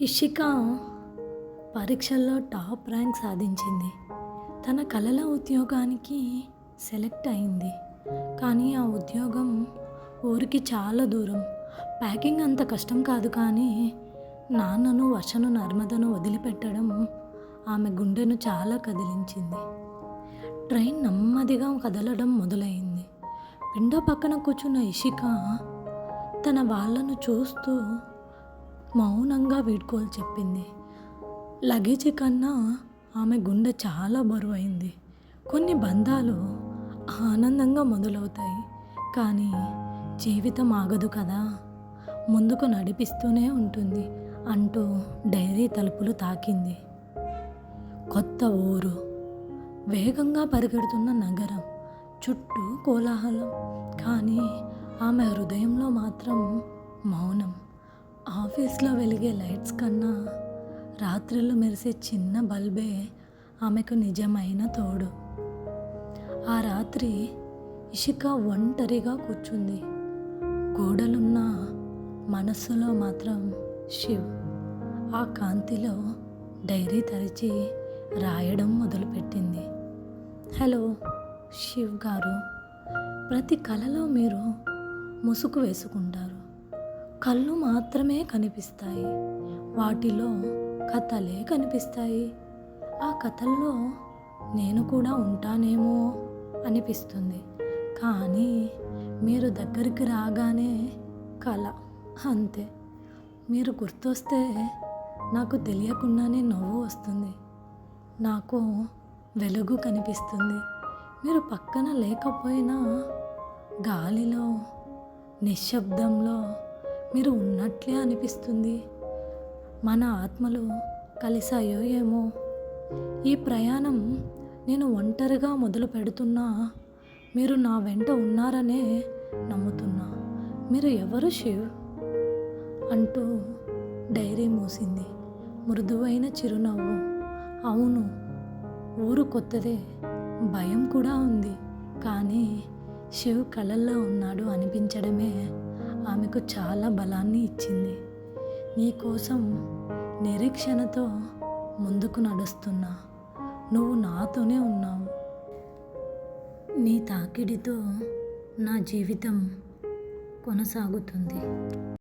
ఇషిక పరీక్షల్లో top rank సాధించింది. తన కళల ఉద్యోగానికి సెలెక్ట్ అయింది. కానీ ఆ ఉద్యోగం ఊరికి చాలా దూరం. ప్యాకింగ్ అంత కష్టం కాదు కానీ నాన్నను వర్షను నర్మదను వదిలిపెట్టడం ఆమె గుండెను చాలా కదిలించింది. ట్రైన్ నెమ్మదిగా కదలడం మొదలైంది. విండో పక్కన కూర్చున్న ఇషిక తన వాళ్ళను చూస్తూ మౌనంగా వీడ్కోలు చెప్పింది. లగేజ్ కన్నా ఆమె గుండె చాలా బరువైంది. కొన్ని బంధాలు ఆనందంగా మొదలవుతాయి. కానీ జీవితం ఆగదు కదా. ముందుకు నడిపిస్తూనే ఉంటుంది అంటూ డైరీ తలుపులు తాకింది. కొత్త ఊరు. వేగంగా పరిగెడుతున్న నగరం. చుట్టూ కోలాహలం. కానీ ఆమె హృదయంలో మాత్రం మౌనం. ఆఫీస్లో వెలిగే లైట్స్ కన్నా రాత్రిలో మెరిసే చిన్న బల్బే ఆమెకు నిజమైన తోడు. ఆ రాత్రి ఇషిక ఒంటరిగా కూర్చుంది. గోడలున్న మనస్సులో మాత్రం శివ్ ఆ కాంతిలో డైరీ తెరిచి రాయడం మొదలుపెట్టింది. హలో శివ్ గారు ప్రతి కళలో మీరు ముసుగు వేసుకుంటారు. కళ్ళు మాత్రమే కనిపిస్తాయి. వాటిలో కథలే కనిపిస్తాయి. ఆ కథల్లో నేను కూడా ఉంటానేమో అనిపిస్తుంది. కానీ మీరు దగ్గరికి రాగానే కళ అంతే. మీరు గుర్తొస్తే నాకు తెలియకుండానే నవ్వు వస్తుంది. నాకు వెలుగు కనిపిస్తుంది. మీరు పక్కన లేకపోయినా గాలిలో నిశ్శబ్దంలో మీరు ఉన్నట్లే అనిపిస్తుంది. మన ఆత్మలు కలిసాయో ఏమో. ఈ ప్రయాణం నేను ఒంటరిగా మొదలు పెడుతున్నా. మీరు నా వెంట ఉన్నారనే నమ్ముతున్నా. మీరు ఎవరు శివ్? అంటూ డైరీ మూసింది. మృదువైన చిరునవ్వు. అవును ఊరు కొత్తదే. భయం కూడా ఉంది. కానీ శివ్ కళల్లో ఉన్నాడు అనిపించడమే ఆమెకు చాలా బలాన్ని ఇచ్చింది. నీకోసం నిరీక్షణతో ముందుకు నడుస్తున్నా. నువ్వు నాతోనే ఉన్నావు. నీ తాకిడితో నా జీవితం కొనసాగుతుంది.